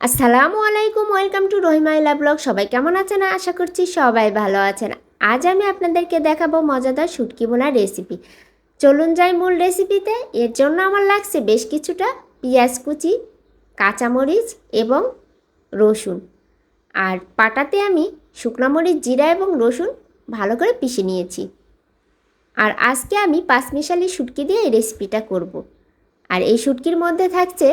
আসসালামু আলাইকুম, welcome to রহিমাইলা blog. সবাই কেমন আছেন? আশা করছি সবাই ভালো আছেন। আজ আমি আপনাদেরকে দেখাবো মজাদার শুটকি বোনার রেসিপি। চলুন যাই মূল রেসিপিতে। এর জন্য আমার লাগছে বেশ কিছুটা পেঁয়াজ কুচি, কাঁচামরিচ এবং রসুন। আর পাটাতে আমি শুকনো মরিচ, জিরা এবং রসুন ভালো করে পিষে নিয়েছি। আর আজকে আমি পাঁচমিশালি শুটকি দিয়ে এই রেসিপিটা করব। আর এই শুটকির মধ্যে থাকছে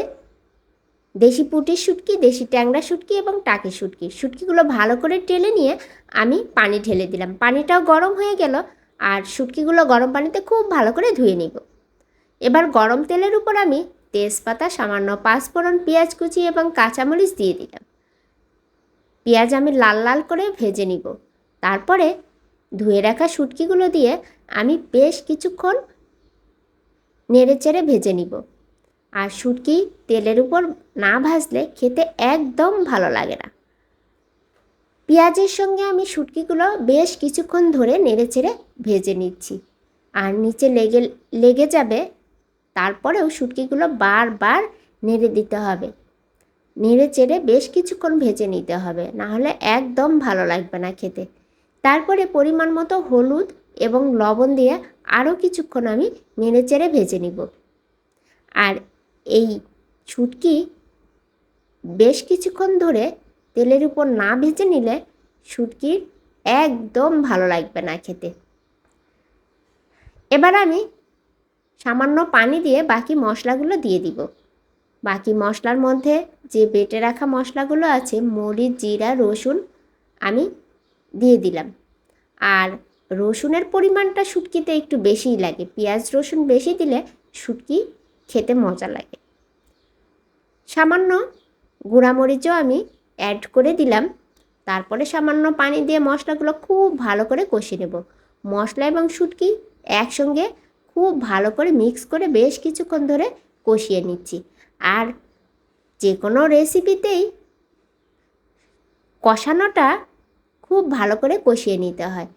দেশি পুটির শুটকি, দেশি ট্যাংরা শুটকি এবং টাকি শুটকি। শুটকিগুলো ভালো করে টেলে নিয়ে আমি পানি ঢেলে দিলাম। পানিটাও গরম হয়ে গেল আর শুটকিগুলো গরম পানিতে খুব ভালো করে ধুয়ে নিব। এবার গরম তেলের উপর আমি তেজপাতা, সামান্য পাঁচফোড়ন, পেঁয়াজ কুচি এবং কাঁচামরিচ দিয়ে দিলাম। পেঁয়াজ আমি লাল লাল করে ভেজে নিব। তারপরে ধুয়ে রাখা শুটকিগুলো দিয়ে আমি বেশ কিছুক্ষণ নেড়ে চেড়ে ভেজে নিব। আর শুটকি তেলের উপর না ভাজলে খেতে একদম ভালো লাগে না। পেঁয়াজের সঙ্গে আমি শুটকিগুলো বেশ কিছুক্ষণ ধরে নেড়ে চেড়ে ভেজে নিচ্ছি। আর নিচে লেগে লেগে যাবে, তারপরেও শুটকিগুলো বারবার নেড়ে দিতে হবে। নেড়ে চেড়ে বেশ কিছুক্ষণ ভেজে নিতে হবে, না হলে একদম ভালো লাগবে না খেতে। তারপরে পরিমাণ মতো হলুদ এবং লবণ দিয়ে আরও কিছুক্ষণ আমি নেড়ে চেড়ে ভেজে নিব। আর এই ছুটকি বেশ কিছুক্ষণ ধরে তেলের উপর না ভেজে নিলে শুটকির একদম ভালো লাগবে না খেতে। এবার আমি সামান্য পানি দিয়ে বাকি মশলাগুলো দিয়ে দিব। বাকি মশলার মধ্যে যে বেটে রাখা মশলাগুলো আছে, মরিচ, জিরা, রসুন, আমি দিয়ে দিলাম। আর রসুনের পরিমাণটা শুটকিতে একটু বেশিই লাগে। পেঁয়াজ, রসুন বেশি দিলে শুটকি খেতে মজা লাগে। সামান্য গুঁড়ামরিচও আমি অ্যাড করে দিলাম। তারপরে সামান্য পানি দিয়ে মশলাগুলো খুব ভালো করে কষে নেব। মশলা এবং শুটকি একসঙ্গে খুব ভালো করে মিক্স করে বেশ কিছুক্ষণ ধরে কষিয়ে নিচ্ছি। আর যে কোনো রেসিপিতেই কষানোটা খুব ভালো করে কষিয়ে নিতে হয়।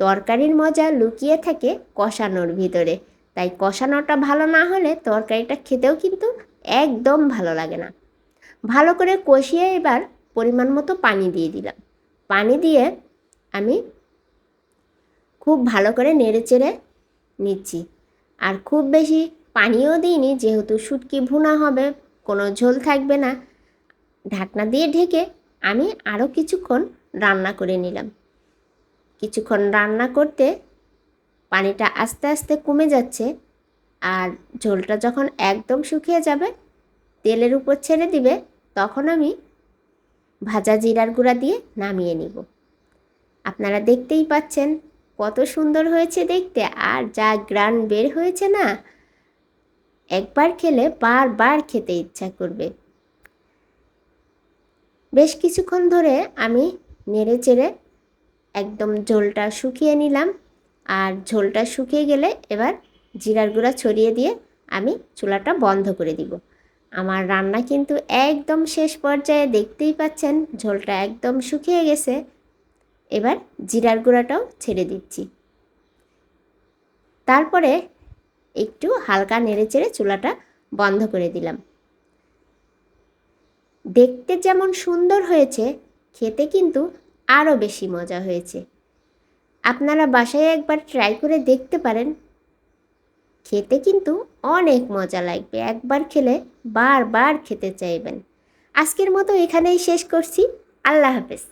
তরকারির মজা লুকিয়ে থাকে কষানোর ভিতরে। তাই কষানোটা ভালো না হলে তরকারিটা খেতেও কিন্তু একদম ভালো লাগে না। ভালো করে কষিয়ে এবার পরিমাণ মতো পানি দিয়ে দিলাম। পানি দিয়ে আমি খুব ভালো করে নেড়ে চেড়ে নিচ্ছি। আর খুব বেশি পানিও দিইনি, যেহেতু শুটকি ভুনা হবে, কোনো ঝোল থাকবে না। ঢাকনা দিয়ে ঢেকে আমি আরও কিছুক্ষণ রান্না করে নিলাম। কিছুক্ষণ রান্না করতে পানিটা আস্তে আস্তে কমে যাচ্ছে আর ঝোলটা যখন একদম শুকিয়ে যাবে, তেলের উপর ছেড়ে দিবে, তখন আমি ভাজা জিরার গুঁড়া দিয়ে নামিয়ে নিব। আপনারা দেখতেই পাচ্ছেন কত সুন্দর হয়েছে দেখতে। আর যা গ্রান বের হয়েছে না, একবার খেলে বারবার খেতে ইচ্ছা করবে। বেশ কিছুক্ষণ ধরে আমি নেড়ে চেড়ে একদম ঝোলটা শুকিয়ে নিলাম। আর ঝোলটা শুকিয়ে গেলে এবার জিরার গুঁড়া ছড়িয়ে দিয়ে আমি চুলাটা বন্ধ করে দিব। আমার রান্না কিন্তু একদম শেষ পর্যায়ে দেখতেই পাচ্ছেন, ঝোলটা একদম শুকিয়ে গেছে। এবার জিরার গুঁড়াটাও ছেড়ে দিচ্ছি। তারপরে একটু হালকা নেড়ে চেড়ে চুলাটা বন্ধ করে দিলাম। দেখতে যেমন সুন্দর হয়েছে, খেতে কিন্তু আরও বেশি মজা হয়েছে। আপনারা বাসায় একবার ট্রাই করে দেখতে পারেন। খেতে কিন্তু অনেক মজা লাগবে, একবার খেলে বারবার খেতে চাইবেন। আজকের মতো এখানেই শেষ করছি। আল্লাহ হাফেজ।